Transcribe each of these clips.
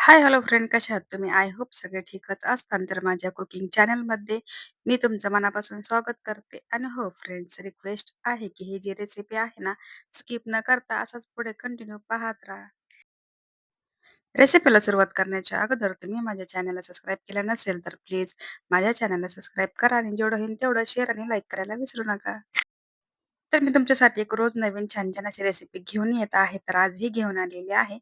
हाय, hello friend कशा आहात तुम्ही? आय होप सगळे ठीकच असतान तर माझ्या कुकिंग चॅनलमध्ये मी तुमचं मनापासून स्वागत करते. आणि हो फ्रेंड्स, रिक्वेस्ट आहे की ही जी रेसिपी आहे ना, स्किप न करता असंच पुढे कंटिन्यू पाहत राहा. रेसिपीला सुरुवात करण्याच्या अगोदर तुम्ही माझ्या चॅनलला सबस्क्राईब केलं नसेल, तर प्लीज माझ्या चॅनलला सबस्क्राईब करा आणि जेवढं होईल तेवढं शेअर आणि लाईक करायला विसरू नका. तर मी तुमच्यासाठी एक रोज नवीन छान-छान अशी रेसिपी घेऊन येत आहे. तर आजही घेऊन आलेली आहे.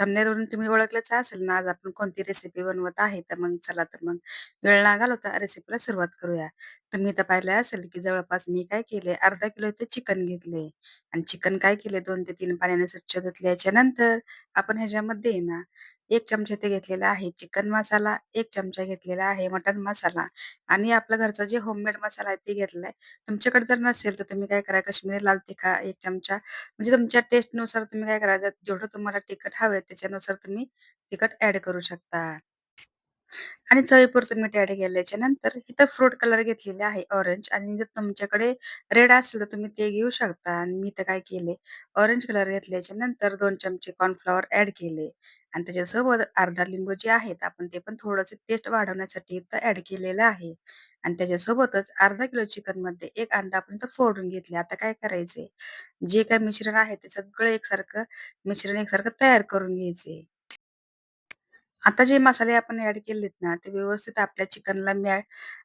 थंबनेलवरून तुम्ही ओळखलंच असेल ना, आज आपण कोणती रेसिपी बनवत आहे. तर मग चला तर मग वेळ ना घालवता रेसिपीला सुरुवात करूया. तुम्ही तर पाहिलं असेल, की जवळपास मी काय केले, अर्धा किलो इथे चिकन घेतले आणि चिकन काय केले दोन ते तीन पाण्याने स्वच्छ धुतल्याच्या नंतर आपण ह्याच्यामध्ये ना, 1 चमचा इथे घेतलेला आहे चिकन मसाला, 1 चमचा घेतलेला आहे मटण मसाला आणि आपल्या घरचा जे होममेड मसाला आहे ते घेतलाय. तुमच्याकडे जर नसेल तर तुम्ही काय करा काश्मीरी लाल तिखा 1 चमचा म्हणजे तुमच्या टेस्टनुसार तुम्ही काय करायचं जेवढं तुम्हाला तिखट हवंय त्याच्यानुसार तुम्ही तिखट ॲड करू शकता. आणि चवीपुरतं मीठ ॲड केल्याच्यानंतर इथं फ्रूट कलर घेतलेले आहे ऑरेंज. आणि जर तुमच्याकडे रेड असेल तर तुम्ही ते घेऊ शकता. आणि मी इथं काय केले ऑरेंज कलर घेतल्याच्या नंतर दोन चमचे कॉर्नफ्लॉवर ॲड केले आणि त्याच्यासोबत अर्धा लिंबू जे आहेत आपण ते पण थोडंसं टेस्ट वाढवण्यासाठी इथं ऍड केलेलं आहे. आणि त्याच्यासोबतच अर्धा किलो चिकनमध्ये 1 अंडा आपण इथं फोडून घेतले. आता काय करायचे जे काही मिश्रण आहे ते सगळं एकसारखं मिश्रण एकसारखं तयार करून घ्यायचे. आता जे मसाले आपण ॲड केलेत ना, ते व्यवस्थित आपल्या चिकनला मॅ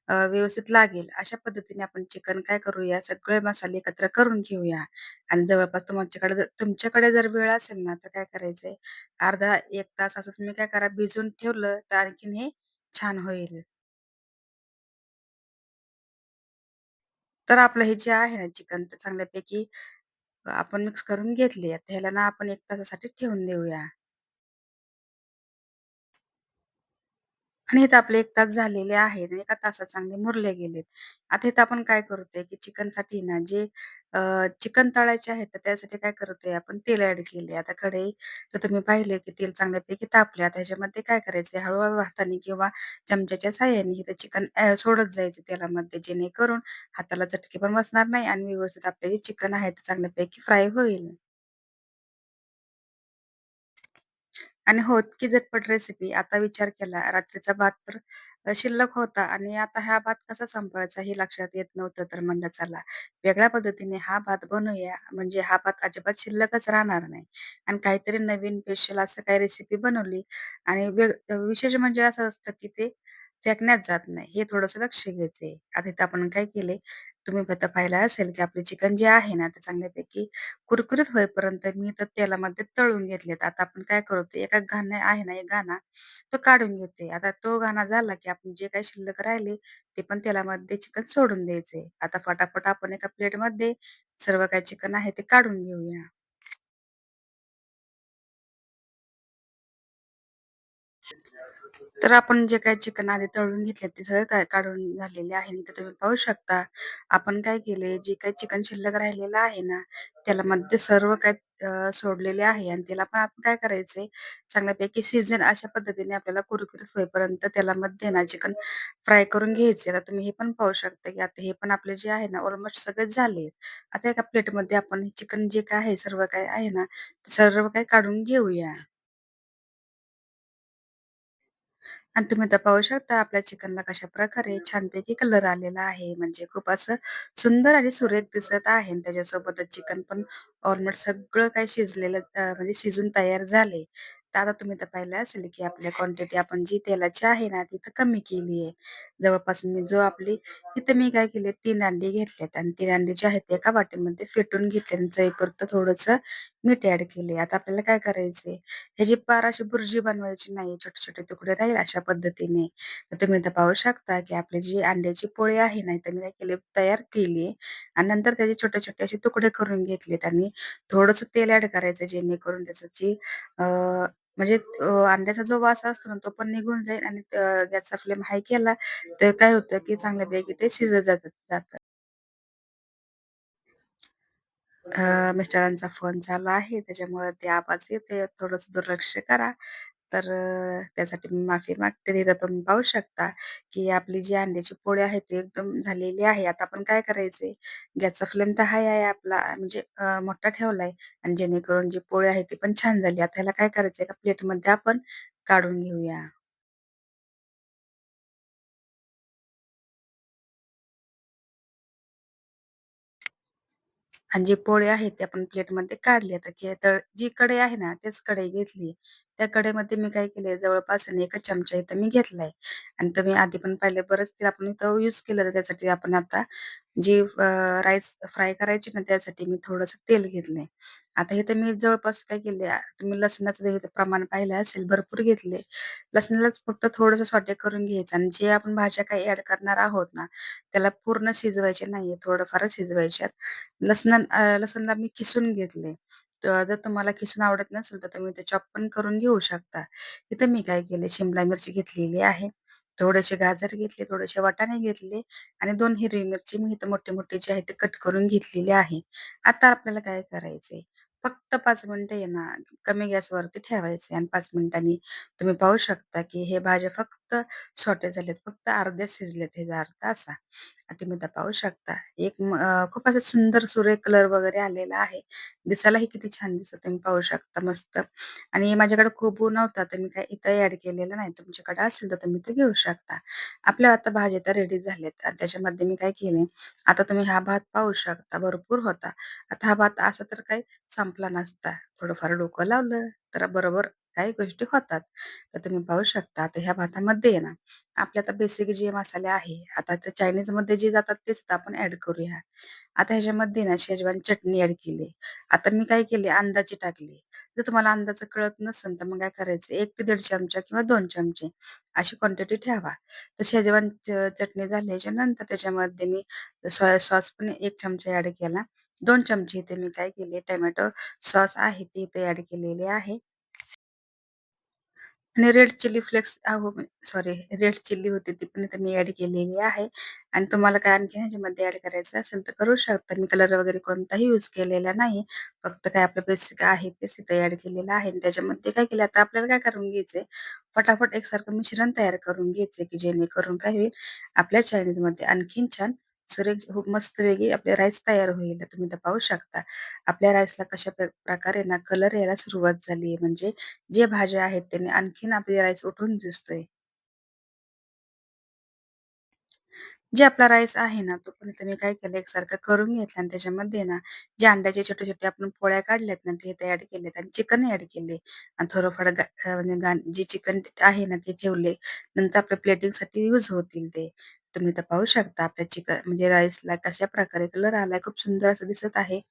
अ, व्यवस्थित लागेल अशा पद्धतीने आपण चिकन काय करूया, सगळे मसाले एकत्र करून घेऊया आणि जवळपास तुमच्याकडे जर तुमच्याकडे जर वेळ असेल ना, तर काय करायचंय, अर्धा 1 तास असं तुम्ही काय करा भिजवून ठेवलं, तर आणखीन हे छान होईल. तर आपलं हे जे आहे ना चिकन, तर चांगल्यापैकी आपण मिक्स करून घेतले आता ह्याला ना आपण 1 तासासाठी ठेवून देऊया. आणि इथं आपले 1 तास झालेले आहेत आणि 1 तासात चांगले मुरले गेलेत. आता इथं आपण काय करतोय, की चिकनसाठी ना जे अ, चिकन तळायचे आहेत, तर त्यासाठी काय करतोय आपण तेल ॲड केले. आता कढई तर तुम्ही पाहिले, की तेल चांगल्यापैकी तापले. आता ह्याच्यामध्ये काय करायचंय हळू हाताने किंवा चमच्याच्या साहाय्याने इथं चिकन अ, सोडत जायचं तेलामध्ये जेणेकरून हाताला चटके पण बसणार नाही आणि व्यवस्थित आपले जे चिकन आहे ते चांगल्यापैकी फ्राय होईल. आणि हो, की झटपट रेसिपी. आता विचार केला, रात्रीचा भात तर अ, शिल्लक होता आणि आता हा भात कसा संपवायचा हे लक्षात येत नव्हतं. तर म्हणलं चला वेगळ्या पद्धतीने हा भात बनवूया, म्हणजे हा भात अजिबात शिल्लकच राहणार नाही आणि काहीतरी नवीन स्पेशल असं काही रेसिपी बनवली आणि वेग विशेष म्हणजे असं असतं, की ते फेकण्यात जात नाही. हे थोडंसं लक्ष घ्यायचंय आता इथं आपण काय केले, तुम्ही आता पाहिलं असेल, की आपले चिकन जे आहे ना, ते चांगल्यापैकी कुरकुरीत होईपर्यंत मी तर तेलामध्ये तळून घेतलेत. आता आपण काय करू ते एका घाण आहे ना, एक घाणा तो काढून घेते. आता तो घाणा झाला, की आपण जे काही शिल्लक राहिले, ते पण तेलामध्ये चिकन सोडून द्यायचंय. आता फटाफट आपण एका प्लेटमध्ये सर्व काही चिकन आहे ते काढून घेऊया. तर आपण जे काही चिकन आधी तळून घेतले ते सगळे काय काढून झालेले आहे. तर तुम्ही पाहू शकता. आपण काय केले, जे काही चिकन शिल्लक राहिलेलं आहे ना, त्याला मध्ये सर्व काय अ, सोडलेले आहे आणि त्याला पण आपण काय करायचंय, चांगल्यापैकी सीझन अशा पद्धतीने आपल्याला कुरकुरीत होईपर्यंत त्याला मध्ये ना चिकन फ्राय करून घ्यायचे. आता तुम्ही हे पण पाहू शकता, की आता हे पण आपले जे आहे ना, ऑलमोस्ट सगळेच झाले. आता एका प्लेटमध्ये आपण हे चिकन जे काय आहे, सर्व काय आहे ना, ते सर्व काही काढून घेऊया. आणि तुम्ही आता पाहू शकता आपल्या चिकनला कशाप्रकारे छानपैकी कलर आलेला आहे. म्हणजे खूप असं सुंदर आणि सुरेख दिसत आहे आणि त्याच्यासोबतच चिकन पण ऑलमोस्ट सगळं काही शिजलेलं अ, म्हणजे शिजून तयार झाले. तर आता तुम्ही तर पाहिलं असेल, की आपल्या क्वांटिटी आपण जी तेलाची आहे ना, ती तर कमी केली आहे. जवळपास मी जो आपली इथं मी काय केले तीन अंडी घेतलेत आणि तीन अंडी जे आहेत ते एका वाटीमध्ये फेटून घेतले आणि चवीपुरतं थोडंसं मीठ ऍड केले. आता आपल्याला काय करायचंय ह्याची पार अशी बुर्जी बनवायची नाही. छोटे-छोटे तुकडे राहील अशा पद्धतीने. तर तुम्ही तर पाहू शकता, की आपली जी अंड्याची पोळी आहे ना, तर मी काय केले तयार केली आणि नंतर त्याचे छोटे-छोटे असे तुकडे करून घेतलेत आणि थोडंसं तेल ऍड करायचं जेणेकरून त्याचं जी अ, म्हणजे अ, अंड्याचा जो वास असतो ना, तो पण निघून जाईल आणि अ, गॅसचा फ्लेम हाय केला, तर काय होतं, की चांगल्यापैकी ते शिजत जातात जातात अ, मिस्टरांचा फोन चालू आहे, त्याच्यामुळे ते आवाज येते. थोडंसं दुर्लक्ष करा. तर अ, त्यासाठी मी माफी मागते. तिथं तुम्ही पाहू शकता, की आपली जी अंड्याची पोळी आहे ती एकदम झालेली आहे. आता आपण काय करायचंय, गॅसचा फ्लेम तर हाय आहे आपला म्हणजे अ, मोठा ठेवलाय आणि जेणेकरून जी पोळी आहे ती पण छान झाली. आता ह्याला काय करायचं एका प्लेटमध्ये आपण काढून घेऊया. आणि जे पोळी आहे ते आपण प्लेटमध्ये काढली आता की तर जी कढई आहे ना, तेच कढई घेतली. त्या कढईमध्ये मी काय केलंय जवळपास आणि ना 1 चमचा इथं मी घेतलाय आणि तुम्ही आधी पण पाहिले बरंच तेल आपण इथं यूज केलं तर त्यासाठी आपण आता जी राईस फ्राय करायची ना त्यासाठी मी थोडंसं तेल घेतलंय. आता इथं मी जवळपास काय केले तुम्ही लसणाचं प्रमाण पाहिलं असेल भरपूर घेतले. लसणालाच फक्त थोडंसं सॉटे करून घ्यायचं आणि जे आपण भाज्या काही ऍड करणार आहोत ना, त्याला पूर्ण शिजवायचे नाहीये, थोडंफारच शिजवायच्यात. लसण लसणला मी किसून घेतले. जर तुम्हाला किसून आवडत नसेल, तर तुम्ही ते चॉप पण करून घेऊ शकता. इथं मी काय केले, शिमला मिरची घेतलेली आहे. थोडेसे गाजर घेतले, थोडेसे वाटाणे घेतले आणि 2 हिरवी मिरची मी इथं मोठी-मोठी जी आहे ते कट करून घेतलेली आहे. आता आपल्याला काय करायचंय, फक्त 5 मिनिटं आहे ना, कमी गॅसवरती ठेवायचे आणि 5 मिनिटांनी तुम्ही पाहू शकता, की हे भाज्या फक्त सॉटे झालेत. फक्त अर्धे शिजलेत हे अर्धा असा. तुम्ही तपावू पाहू शकता. एक खूप असं सुंदर सूर्य कलर वगैरे आलेला आहे. दिसायलाही किती छान दिसत तुम्ही पाहू शकता मस्त. आणि माझ्याकडे खूप नव्हता, तर मी काय इथं ॲड केलेलं नाही. तुमच्याकडे असेल तर तुम्ही ते घेऊ शकता. आपल्या आता भाज्या तर रेडी झाल्यात आणि त्याच्यामध्ये मी काय केले, आता तुम्ही हा भात पाहू शकता भरपूर होता. आता हा भात असा तर काही संपला नसता. थोडंफार डोकं लावलं तर बरोबर काही गोष्टी होतात. तर तुम्ही पाहू शकता आता ह्या भातामध्ये आहे ना, आपले आता बेसिक जे मसाले आहे, आता ते चायनीजमध्ये जे जातात तेच सुद्धा आपण ॲड करूया. आता ह्याच्यामध्ये ना शेजवान चटणी ॲड केली. आता मी काय केले अंदाजे टाकली. जर तुम्हाला अंदाज कळत नसेल तर मग काय करायचं 1 ते 1.5 चमचा किंवा 2 चमचे अशी क्वांटिटी ठेवा. तर शेजवान च चटणी झाल्याच्यानंतर त्याच्यामध्ये मी सोया सॉस पण 1 चमचा ॲड केला. 2 चमचे इथे मी काय केले टोमॅटो सॉस आहे ते इथे ॲड केलेले आहे. आणि रेड चिली फ्लेक्स अहो, सॉरी रेड चिल्ली होती ती पण इथे मी ॲड केलेली आहे आणि तुम्हाला काय आणखी ह्याच्यामध्ये ॲड करायचं असेल तर करू शकता. मी कलर वगैरे कोणताही यूज केलेला नाही. फक्त काय आपलं बेसिक आहे तेच इथे ॲड केलेलं आहे आणि त्याच्यामध्ये काय केलं आता आपल्याला काय करून घ्यायचंय, फटाफट एकसारखं मिश्रण तयार करून घ्यायचंय, की जेणेकरून काय होईल आपल्या चायनीजमध्ये आणखीन छान सुरेख खूप वेगळी आपले राईस तयार होईल. तुम्ही तर पाहू शकता. आपल्या राईसला कशा प्र प्रकारे ना कलर यायला सुरुवात झाली आहे. म्हणजे जे भाज्या आहेत त्याने आणखीन आपली राईस उठून दिसतोय. जे आपला राईस आहे ना, तो पण तुम्ही काय केलं एकसारखं करून घेतला आणि त्याच्यामध्ये ना, जे अंड्याचे छोटे-छोटे आपण पोळ्या काढल्यात ना, ते ऍड केलेत आणि चिकन ऍड केले आणि थोडंफार गा म्हणजे जे चिकन आहे ना, ते ठेवले. नंतर आपल्या प्लेटिंगसाठी यूज होतील ते. तुम्ही इथं पाहू शकता आपल्या चिकन म्हणजे राईसला कशाप्रकारे कलर आलाय. खूप सुंदर असं दिसत आहे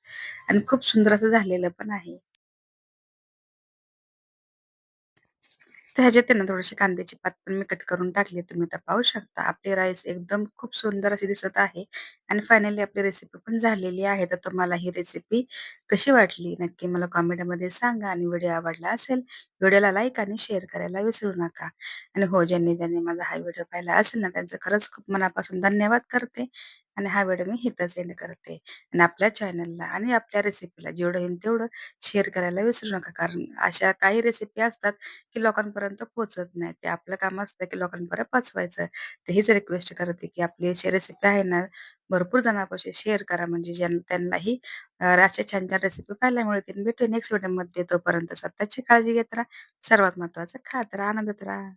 आणि खूप सुंदर असं झालेलं पण आहे. तर ह्याच्यात आहे ना थोडेसे कांद्याची पात पण मी कट करून टाकली. तुम्ही तर पाहू शकता आपली राईस एकदम खूप सुंदर अशी दिसत आहे आणि फायनली आपली रेसिपी पण झालेली आहे. तर तुम्हाला ही रेसिपी कशी वाटली नक्की मला कॉमेंटमध्ये सांगा आणि व्हिडिओ आवडला असेल, व्हिडिओला लाईक आणि शेअर करायला विसरू नका. आणि हो, ज्यांनी ज्यांनी माझा हा व्हिडिओ पाहिला असेल ना, त्यांचं खरंच खूप मनापासून धन्यवाद करते आणि हा व्हिडिओ मी इथंच एंड करते. आणि आपल्या चॅनलला आणि आपल्या रेसिपीला जेवढं येईल तेवढं शेअर करायला विसरू नका. कारण अशा काही रेसिपी असतात की लोकांपर्यंत पोहोचत नाही. ते आपलं काम असतं की लोकांपर्यंत पोचवायचं तर हीच रिक्वेस्ट करते की आपली अशी रेसिपी आहे ना, भरपूर जणांपाशी शेअर करा म्हणजे ज्यांना त्यांनाही अशा छान-छान रेसिपी पाहायला मिळतील. भेटू नेक्स्ट व्हिडिओमध्ये. तोपर्यंत स्वतःची काळजी घेत राहा. सर्वात महत्त्वाचं खात राहा, आनंदात राहा.